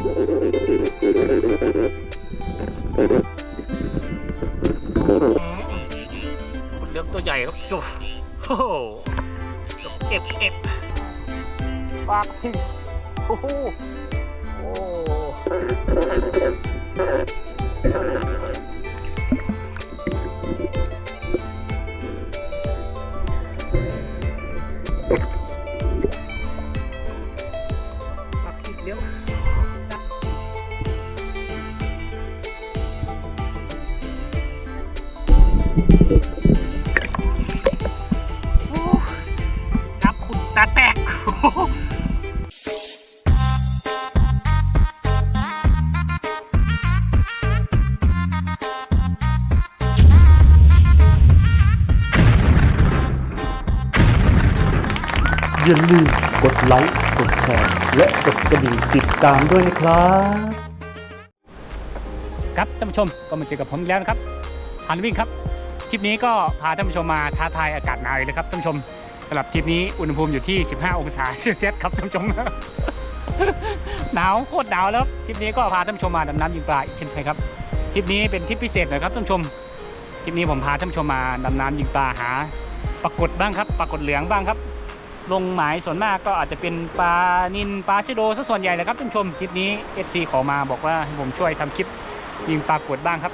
คุณเลือกตัวใหญ่ครับจุ๊บโอ้โหเอฟเอฟปากทิ้งโอ้โหโอ้ อย่าลืมกดไลค์กดแชร์และกดกระดิ่งติดตามด้วยนะครับ ครับท่านผู้ชมก็มาเจอกับผมอีกแล้วนะครับพันวิ่งครับทริปนี้ก็พาท่านผู้ชมมาท้าทายอากาศหนาวอีกเลยครับท่านผู้ชมสำหรับทริปนี้อุณหภูมิอยู่ที่ 15 องศาเซลเซียสครับท่านผู้ชม หนาวโคตรหนาวแล้วทริปนี้ก็พาท่านผู้ชมมาดำน้ำยิงปลาอีกเช่นเคยครับทริปนี้เป็นทริปพิเศษหน่อยครับท่านผู้ชมทริปนี้ผมพาท่านผู้ชมมาดำน้ำยิงปลาหาปรากฏบ้างครับปรากฏเหลืองบ้างครับ ลงหมายส่วนมากก็อาจจะเป็นปลานินปลาชะโดซะส่วนใหญ่เลยครับท่านผู้ชมทริปนี้ FC ขอมาบอกว่าให้ผมช่วยทำคลิปยิงปรากฏบ้างครับ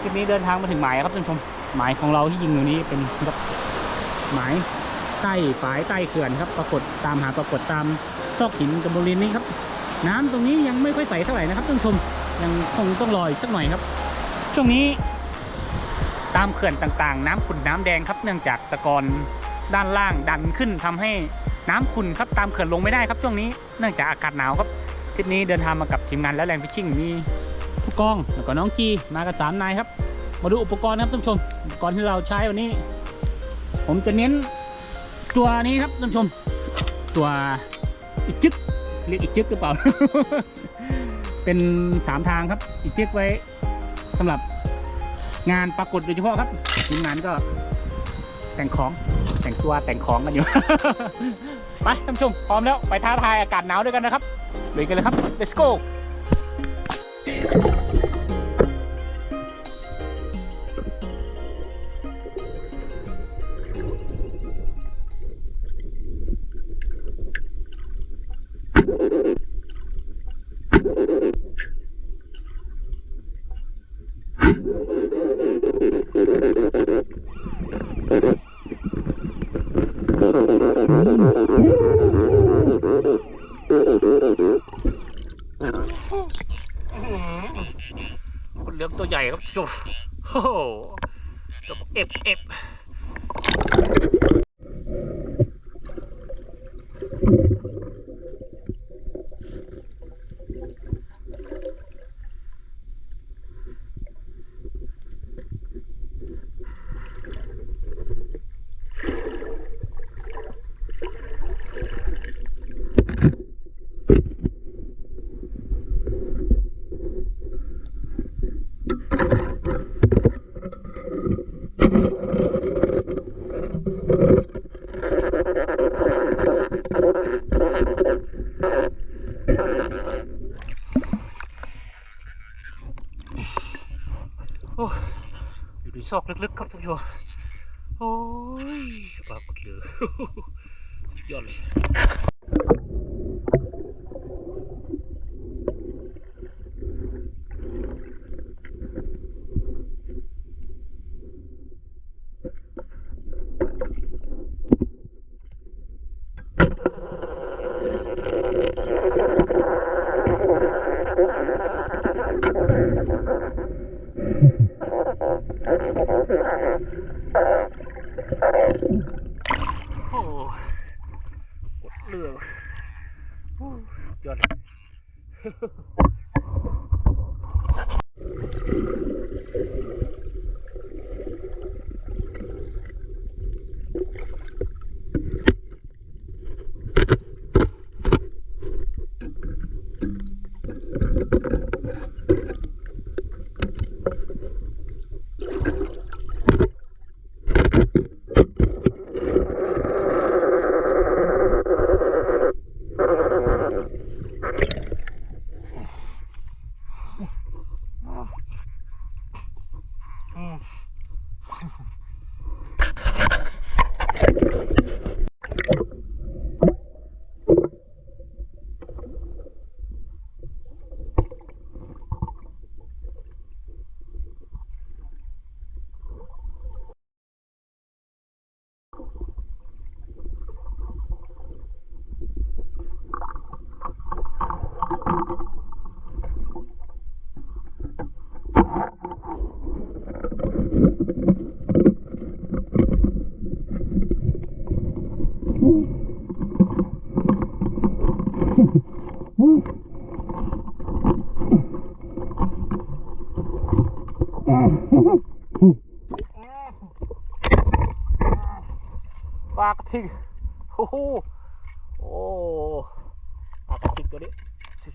คลิปนี้เดินทางมาถึงหมายครับท่านผู้ชม หมายของเราที่ยิงอยู่นี้เป็นครับหมายใต้ฝายใต้เขื่อนครับปรากฏตามหาปรากฏตามซอกหินกับบริเวณนี้ครับ น้ำตรงนี้ยังไม่ค่อยใสเท่าไหร่นะครับท่านผู้ชมยังคงต้องรออีกสักหน่อยครับ ช่วงนี้ตามเขื่อนต่างๆ น้ำขุ่นน้ำแดงครับเนื่องจากตะกอน ด้านล่างดันขึ้นทำให้น้ำขุ่นครับตามเขื่อนลงไม่ได้ครับช่วงนี้เนื่องจากอากาศหนาวครับทริปนี้เดินทางมากับทีมงานและแรงฟิชชิ่งมีผู้กองแล้วก็น้องจีมากันสามนายครับ มาดูอุปกรณ์ครับท่านผู้ชมอุปกรณ์ที่เราใช้วันนี้ ผมจะเน้นตัวนี้ครับท่านผู้ชม ตัวอีจึกเรียกอีจึกหรือเปล่า เป็นสามทางครับอีจึกไว้สำหรับงานปรากฏโดยเฉพาะครับทีมงานก็ แต่งของแต่งตัวแต่งของกันอยู่ ไปท่านผู้ชมพร้อมแล้วไปท้าทายอากาศหนาวด้วยกันนะครับลุยกันเลยครับ let's go จบโอ้โหจบเอฟเอฟ อ้อยู่ในซอกลึกๆครับท่านผู้ชมโอ้ยปากฏเลยสุดเลยโอ้กดเรือโอ้สุดยอดเลยากระ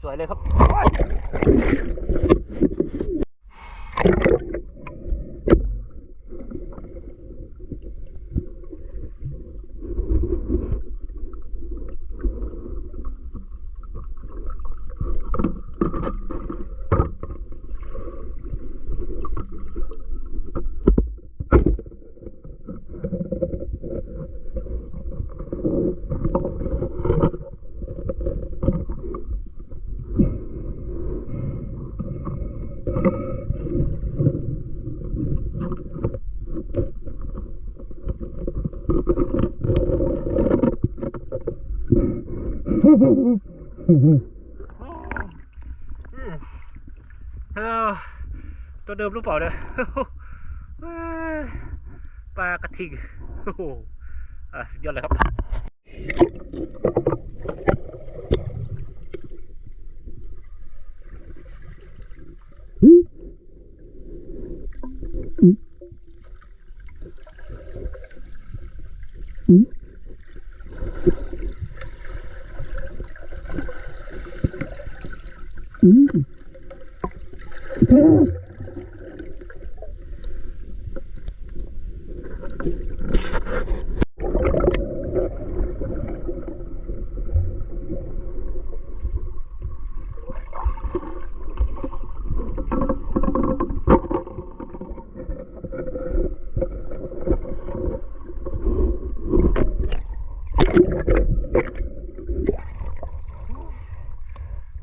สวยๆเลยครับ ตัวเดิมรือเปล่าเนี่ยปลากระทิง โอ้โหอะยอดเลยครับ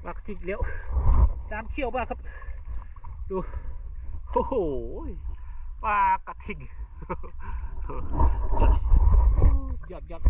ปลากระทิงเลี้ยวตาม เขี้ยวมากครับ ดู โอ้โหปลากระทิงยอดยัด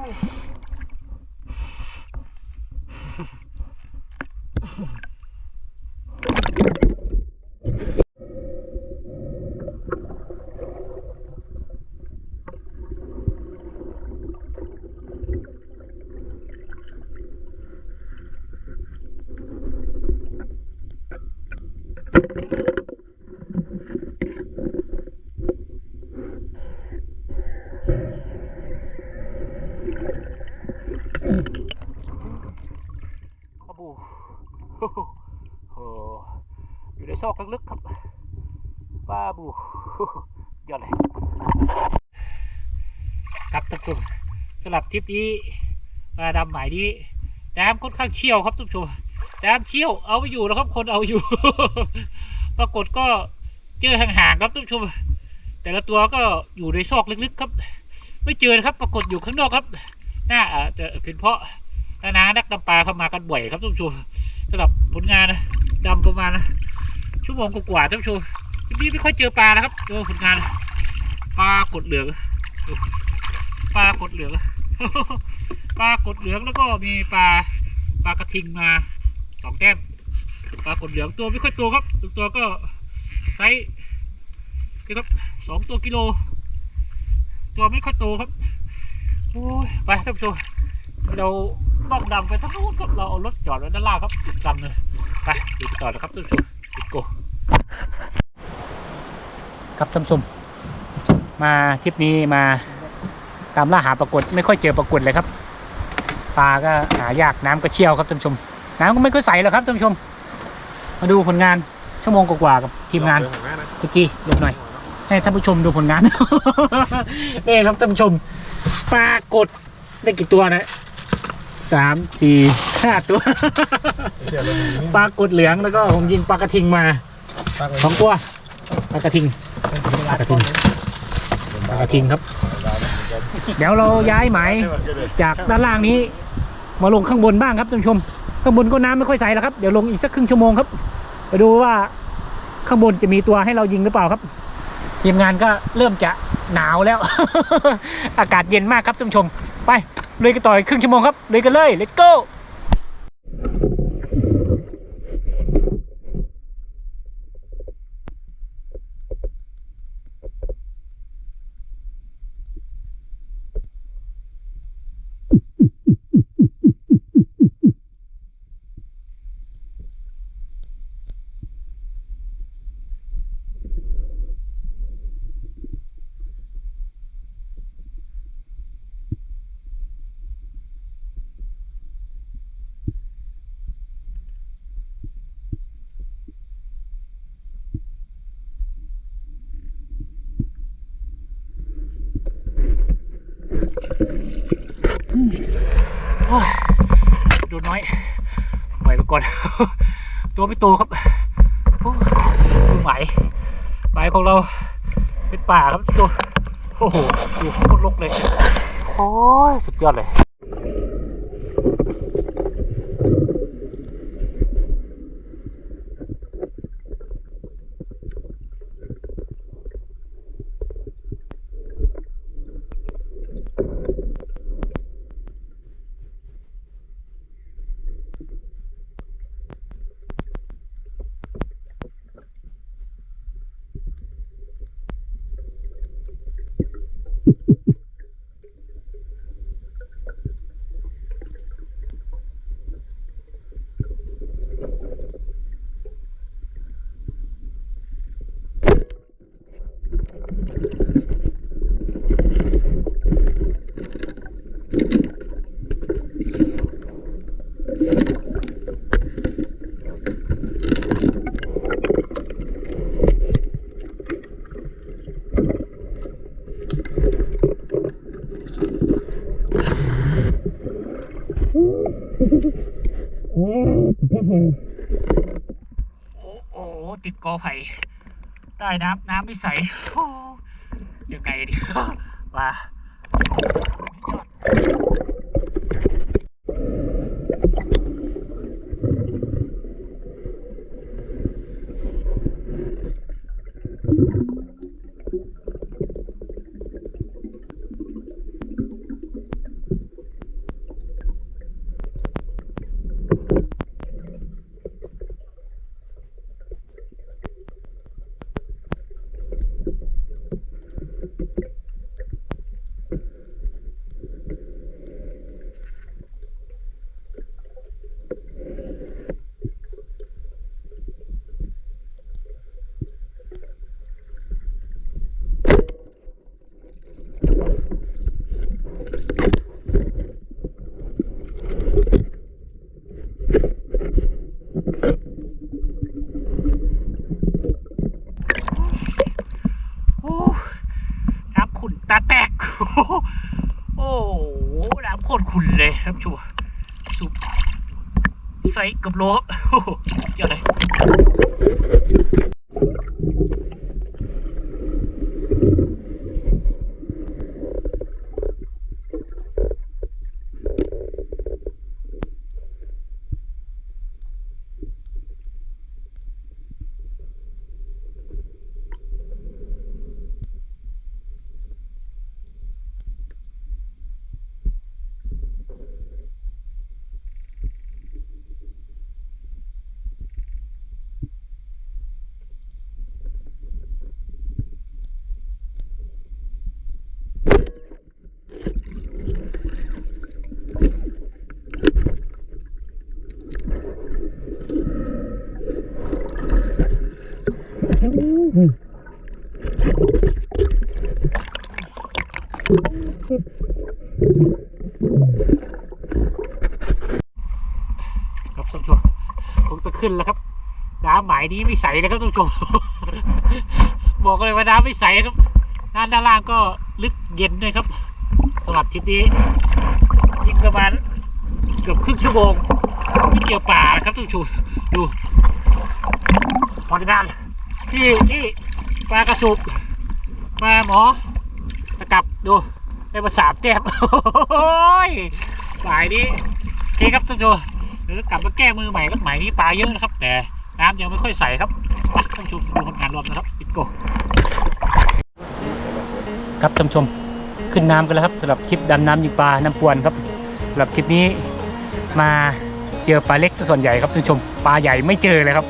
า บูโอ้โหโอ้อยู่ในซอกลึกๆครับปลาบูยอดเลยครับท่านสำหรับทริปนี้ปลาดำหมายนี้น้ำค่อนข้างเชี่ยวครับทุกชมน้ำเชี่ยวเอาไม่อยู่แล้วครับคนเอาอยู่ ปรากฏก็เจอห่างๆครับทุกชมแต่ละตัวก็อยู่ในซอกลึกๆครับ ไม่เจอนะครับ ปรากฏอยู่ข้างนอกครับ น่าจะเป็นเพราะนานานักดำปลาเข้ามากันบ่อยครับทุกผู้ชมสำหรับผลงานนะดำประมาณนะชั่วโมงกว่าๆท่านผู้ชมนี่ไม่ค่อยเจอปลานะครับดูผลงานปลากดเหลืองปลากดเหลืองปลากดเหลืองแล้วก็มีปลาปลากระทิงมาสองแต้มปลากดเหลืองตัวไม่ค่อยโตครับตัวตวก็ไซส์นี่ครับสองตัวกิโล ตัวไม่ค่อยโตครับ ไปท่านผู้ชมเราต้องดำไปทั้งนู้นครับเราเอารถจอดไว้ด้านล่างครับอีกลำเลยไปดูไปต่อนะครับท่านผู้ชมอีกโกครับท่านผู้ชมมาทริปนี้มาตามล่าหาปรากฏไม่ค่อยเจอปรากฏเลยครับปลาก็หายากน้ำก็เชี่ยวครับท่านผู้ชม น้ำก็ไม่ค่อยใสหรอกครับท่านผู้ชม มาดูผลงานชั่วโมงกว่าๆกับทีมงานกุจีเรียบหน่อยให้ท่านผู้ชมดูผลงานนี่ครับท่านผู้ชม ปลากดได้กี่ตัวนะสามสี่ห้าตัวปลากดเหลืองแล้วก็ผมยิงปลากระทิงมาสองตัวปลากระทิงปลากระทิงปลากระทิงครับ เดี๋ยวเราย้ายหมายจากด้านล่างนี้ มาลงข้างบนบ้างครับท่านผู้ชม ข้างบนก็น้ำไม่ค่อยใสแล้วครับเดี๋ยวลงอีกสักครึ่งชั่วโมงครับไปดูว่าข้างบนจะมีตัวให้เรายิงหรือเปล่าครับ ทีมงานก็เริ่มจะ หนาวแล้ว อากาศเย็นมากครับท่านผู้ชม ไปเลยกันต่ออีกครึ่งชั่วโมงครับเลยกันเลย let's go โดูน้อยไหวไปก่อน ตัวไม่โตครับโอ้ยดูไหมไหมของเราเป็นป่าครับตัวโอ้โหดูโคตรลกเลย โอ้ยสุดยอดเลย โอ้โอ้ติดกอ ไผ่ใต้น้ำน้ำไม่ใสโอ้ยังไงดีว่าโอ้น้ำขุ่นตาแตก โอ้โหน้ำโคตรขุ่นเลยครับชัวสุบ ใส่กับโลบ โอ้โหเยอะเลย ครับท่านผู้ชมคงจะขึ้นแล้วครับ น้ำหมายนี้ ไม่ใสเลยครับท่านผู้ชม บอกเลยว่าน้ำไม่ใสครับน้ำด้านล่างก็ลึกเย็นด้วยครับสำหรับทริปนี้ยิงประมาณเกือบครึ่งชั่วโมงที่เกี่ยวป่าครับท่านผู้ชมดูผลงานที่ที่ปลากระสุบมาหมอตะกับดูได้มาสามแต้มโอ้ยหมายนี้โอเคครับท่านผู้ชมเดี๋ยวกลับมาแก้มือใหม่ครับหมายนี้ปลาเยอะนะครับแต่ น้ำยังไม่ค่อยใสครับท่านชมดูผลงานรวมนะครับปิดโกครับท่านชมขึ้นน้ำกันแล้วครับสำหรับคลิปดำน้ำยิงปลาน้ำปวนครับสำหรับคลิปนี้มาเจอปลาเล็กซะส่วนใหญ่ครับท่านชมปลาใหญ่ไม่เจอเลยครับ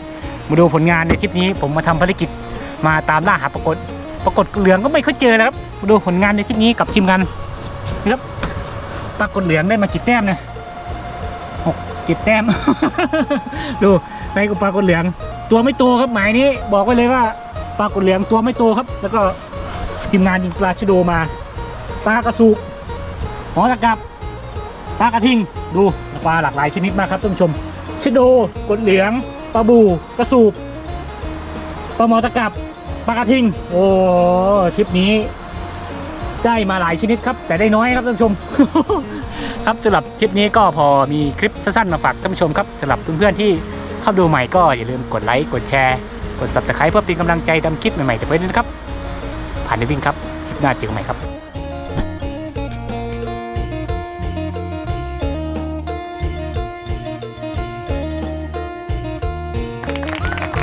มาดูผลงานในคลิปนี้ผมมาทำภารกิจมาตามล่าหาปรากฏปรากฏเหลืองก็ไม่ค่อยเจอแล้วครับ มาดูผลงานในคลิปนี้กับทีมงานนะครับปรากฏเหลืองได้มากี่แต้มเนี่ย เจ็ดแต้ม ดูในกับปรากฏเหลือง ตัวไม่โตครับหมายนี้ บอกไว้เลยว่าปรากฏเหลืองตัวไม่โตครับ แล้วก็ทีมงานยิงปลาชโดมาปลากระสูบหอตะกับปลากระทิง ดูปลาหลากหลายชนิดมากครับท่านผู้ชมชโดกดเหลืองปลาบูกระสูบปลาหมอตะกับปลากระทิง โอ้ทริปนี้ ได้มาหลายชนิดครับ แต่ได้น้อยครับท่านผู้ชม ครับสำหรับคลิปนี้ก็พอมีคลิปสั้นๆมาฝากท่านผู้ชมครับสำหรับเพื่อนๆที่เข้าดูใหม่ก็อย่าลืมกดไลค์กดแชร์กด subscribe เพื่อเป็นกำลังใจทำคลิปใหม่ๆต่อไปด้วยนะครับ ผ่านในวิ่งครับ คลิปหน้าเจอกันใหม่ครับ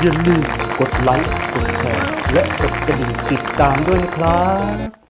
อย่าลืมกดไลค์ กดแชร์ และกดกระดิ่งติดตามด้วยนะครับ